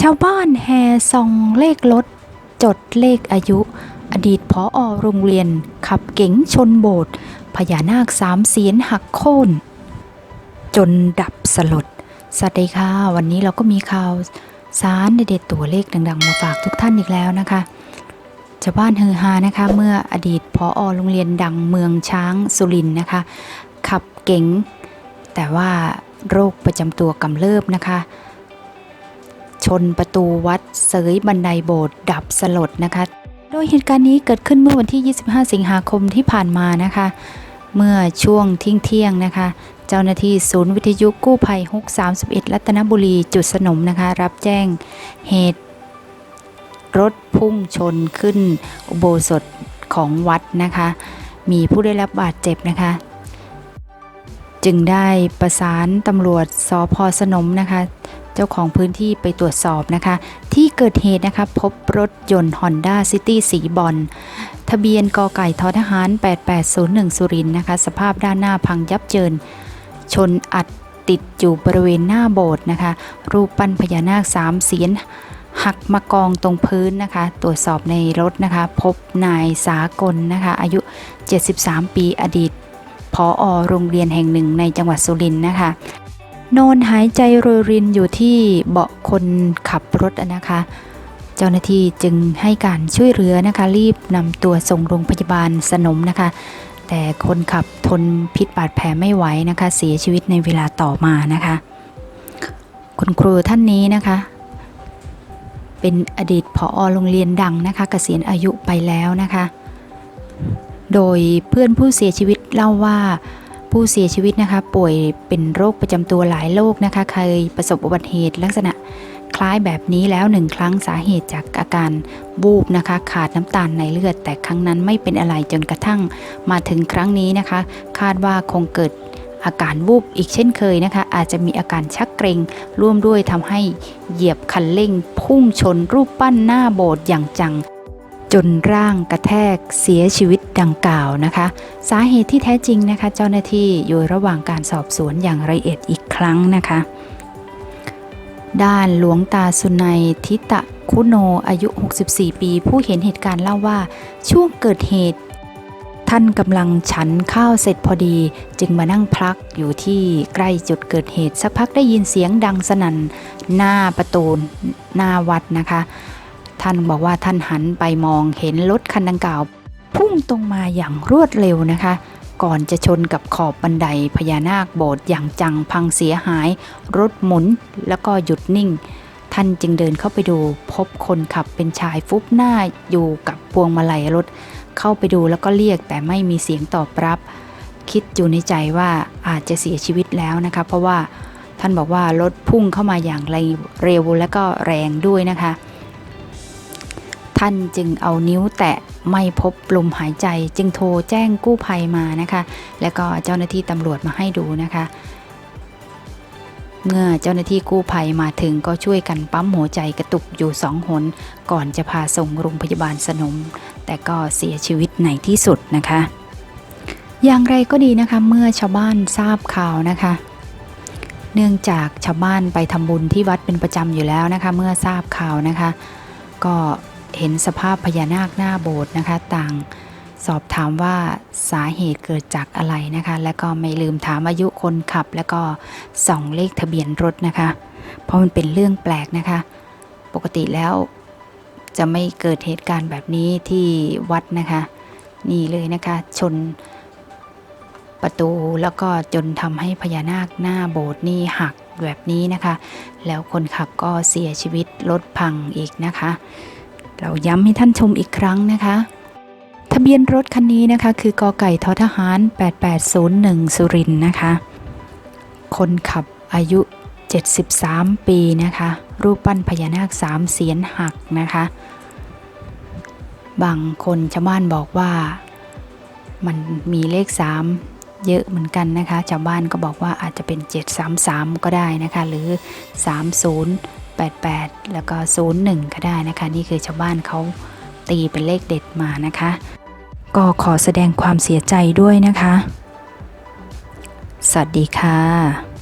ชาวบ้านแห่ส่องเลขรถจดเลขอายุ อดีตผออโรงเรียน ขับเก๋งชนโบสถ์พญานาคสามเสียนหักโค่น จนดับสลด สวัสดีค่ะ วันนี้เราก็มีข่าวสารเด็ดตัวเลขดัง ๆ มาฝากทุกท่านอีกแล้วนะคะชาวบ้านฮือฮานะคะ เมื่ออดีตผออโรงเรียนดังเมืองช้างสุรินนะคะ ขับเก๋งแต่ว่าโรคประจำตัวกำเริบนะคะ ชนประตูวัดเสยบันไดโบสถ์ดับสลดนะคะ โดยเหตุการณ์นี้เกิดขึ้นเมื่อวันที่ 25 สิงหาคมที่ผ่านมานะคะ เมื่อช่วงเที่ยงเที่ยงนะคะ เจ้าหน้าที่ศูนย์วิทยุกู้ภัย631 รัตนบุรีจุดสนมนะคะ รับแจ้งเหตุรถพุ่งชนขึ้นอุโบสถของวัดนะคะ มีผู้ได้รับบาดเจ็บนะคะ จึงได้ประสานตำรวจสพสนมนะคะ เจ้าของพื้นที่ไปตรวจสอบนะคะ ที่เกิดเหตุนะคะ พบรถยนต์ Honda City สีบอลทะเบียนกไก่ทอทหาร 8801 สุรินนะคะ สภาพด้านหน้าพังยับเยิน ชนอัดติดอยู่บริเวณหน้าโบสถ์นะคะ รูปปั้นพญานาคสามเสียนหักมากองตรงพื้นนะคะ ตรวจสอบในรถนะคะ พบนายสากลนะคะ อายุ 73 ปีอดีตพออโรงเรียนแห่งหนึ่งในจังหวัดสุรินทร์นะคะ นอนหายใจโรยรินอยู่ที่เบาะคนขับรถนะคะ เจ้าหน้าที่จึงให้การช่วยเหลือนะคะ รีบนำตัวส่งโรงพยาบาลสนมนะคะ แต่คนขับทนพิษบาดแผลไม่ไหวนะคะ เสียชีวิตในเวลาต่อมานะคะ คุณครูท่านนี้นะคะ เป็นอดีตผอโรงเรียนดังนะคะเกษียณอายุไปแล้วนะคะ โดยเพื่อนผู้เสียชีวิตเล่าว่า ผู้เสียชีวิตนะคะ ป่วยเป็นโรคประจำตัวหลายโรคนะคะ เคยประสบอุบัติเหตุลักษณะคล้ายแบบนี้แล้วหนึ่งครั้งสาเหตุจากอาการวูบนะคะ ขาดน้ำตาลในเลือด แต่ครั้งนั้นไม่เป็นอะไรจนกระทั่งมาถึงครั้งนี้นะคะ คาดว่าคงเกิดอาการวูบอีกเช่นเคยนะคะ อาจจะมีอาการชักเกร็งร่วมด้วยทำให้เหยียบคันเร่ง พุ่งชนรูปปั้นหน้าโบสถ์อย่างจัง จนร่างกระแทกเสียชีวิตดังกล่าวนะคะ สาเหตุที่แท้จริงนะคะ เจ้าหน้าที่อยู่ระหว่างการสอบสวนอย่างละเอียดอีกครั้งนะคะ ด้านหลวงตาสุนัยทิตะคุโนอายุ 64 ปี ผู้เห็นเหตุการณ์เล่าว่าช่วงเกิดเหตุ ท่านกำลังฉันข้าวเสร็จพอดี จึงมานั่งพักอยู่ที่ใกล้จุดเกิดเหตุ สักพักได้ยินเสียงดังสนั่นหน้าประตูหน้าวัดนะคะ ท่านบอกว่าท่านหันไปมองเห็นรถคันดังกล่าว พุ่งตรงมาอย่างรวดเร็วนะคะ ก่อนจะชนกับขอบบันไดพญานาคโบสถ์อย่างจังพังเสียหาย รถหมุนแล้วก็หยุดนิ่ง ท่านจึงเดินเข้าไปดู พบคนขับเป็นชายฟุบหน้าอยู่กับพวงมาลัยรถ เข้าไปดูแล้วก็เรียกแต่ไม่มีเสียงตอบรับ คิดอยู่ในใจว่าอาจจะเสียชีวิตแล้วนะคะ เพราะว่าท่านบอกว่ารถพุ่งเข้ามาอย่างเร็วและก็แรงด้วยนะคะานจึงเอานิ้วแตะไม่พบลมหายใจ จึงโทรแจ้งกู้ภัยมานะคะ แล้วก็เจ้าหน้าที่ตำรวจมาให้ดูนะคะ เมื่อเจ้าหน้าที่กู้ภัยมาถึงก็ช่วยกันปั๊มหัวใจกระตุกอยู่สองหน ก่อนจะพาส่งโรงพยาบาลสนม แต่ก็เสียชีวิตในที่สุดนะคะ อย่างไรก็ดีนะคะเมื่อชาวบ้านทราบข่าวนะคะเนื่องจากชาวบ้านไปทำบุญที่วัดเป็นประจำอยู่แล้วนะคะ เมื่อทราบข่าวนะคะ ก็ เห็นสภาพพญานาคหน้าโบสถ์นะคะ ต่างสอบถามว่าสาเหตุเกิดจากอะไรนะคะ และก็ไม่ลืมถามอายุคนขับ แล้วก็ส่องเลขทะเบียนรถนะคะ เพราะมันเป็นเรื่องแปลกนะคะ ปกติแล้วจะไม่เกิดเหตุการณ์แบบนี้ที่วัดนะคะ นี่เลยนะคะชนประตูแล้วก็จนทำให้พญานาคหน้าโบสถ์นี่หักแบบนี้นะคะ แล้วคนขับก็เสียชีวิตรถพังอีกนะคะ เราย้ำให้ท่านชมอีกครั้งนะคะ ทะเบียนรถคันนี้นะคะ คือกอไก่ททหาร 8801 สุรินทร์นะคะ คนขับอายุ 73 ปีนะคะ รูปปั้นพญานาคสามเสียนหักนะคะ บางคนชาวบ้านบอกว่ามันมีเลข 3 เยอะเหมือนกันนะคะ ชาวบ้านก็บอกว่าอาจจะเป็น 733 ก็ได้นะคะ หรือ 88 แล้วก็ 01 ก็ได้นะคะ นี่คือชาวบ้านเขาตีเป็นเลขเด็ดมานะคะ ก็ขอแสดงความเสียใจด้วยนะคะ สวัสดีค่ะ